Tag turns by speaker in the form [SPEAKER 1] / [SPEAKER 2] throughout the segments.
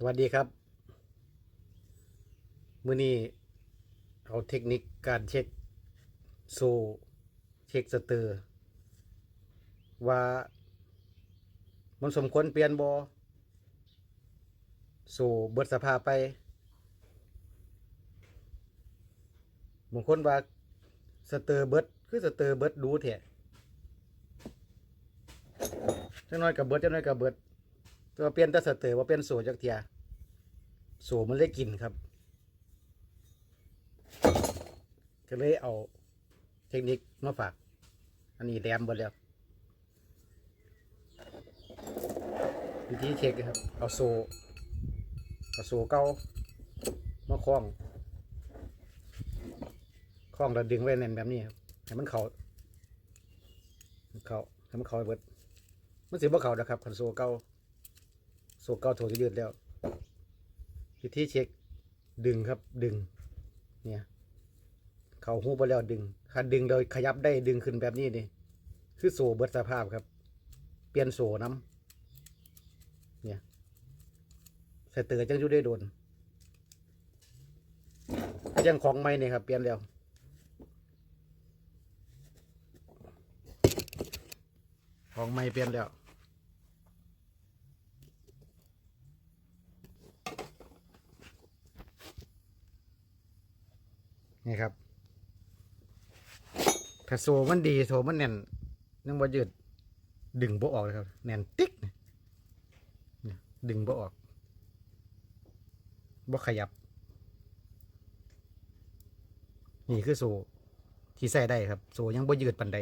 [SPEAKER 1] สวัสดีครับ มื้อนี้เอาเทคนิคการเช็คโซเช็คสเตอร์ ว่ามันสมควรเปลี่ยนบอโซเบิดสภาพไปบางคนว่าสเตอร์เบิดคือสเตอร์เบิดดูแท้จังน้อยกับเบิดจังน้อยกับเบิด ตัวเปลี่ยนแต่สเตอร์ว่าเปลี่ยนโซจักเทียโซมันเลยกินครับ ก็เลยเอาเทคนิคมาฝาก อันนี้แรมหมดแล้ววิธีเช็คครับ เอาโซเอาโซเก่ามาคล้องคล้องแล้วดึงไว้แน่นแบบนี้ครับให้มันเขาเขาให้มันเขาเบิดมันสิบ่เขานะครับคันโซเก่า โซเก่าโถจะยืดแล้ววิธีเช็คดึงครับดึง เนี่ย เขาหูไปแล้วดึงคันดึงโดยขยับได้ดึงขึ้นแบบนี้นี่คือโซเบิดสภาพครับ เปลี่ยนโซน้ำเนี่ยใส่เตือจังยู่ได้โดนยังของไม่เนี่ยครับ เปลี่ยนแล้วของไม่เปลี่ยนแล้ว นี่ครับถ้าโซมันดีโซมันแน่นยังบ่ยืดดึงโบออกเลยครับ แน่นติ๊กดึงโบออกบ่ขยับ นี่คือโซที่ใส่ได้ครับ โซยังบ่ยืดปันใด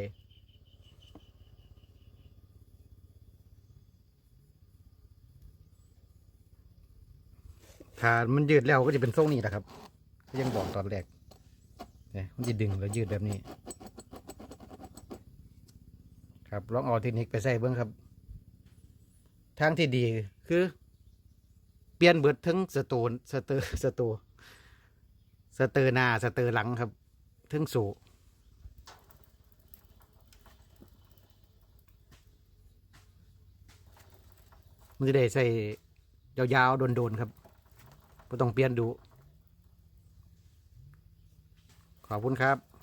[SPEAKER 1] ถ้ามันยืดแล้วก็จะเป็นทรงนี้แหละครับ ก็ยังบอกตอนแรก นี่มันจะดึงแล้วยืดแบบนี้ ครับลองเอาเทคนิคไปใส่เบิ้งครับ ทางที่ดีคือ เปลี่ยนเบิดทั้งสตูนสเตอร์สตูสเตอร์หน้าสเตอร์หลังครับทั้งสูมันจะได้ใส่ยาวๆโดนๆครับไม่ต้องเปลี่ยนดู ขอบคุณครับ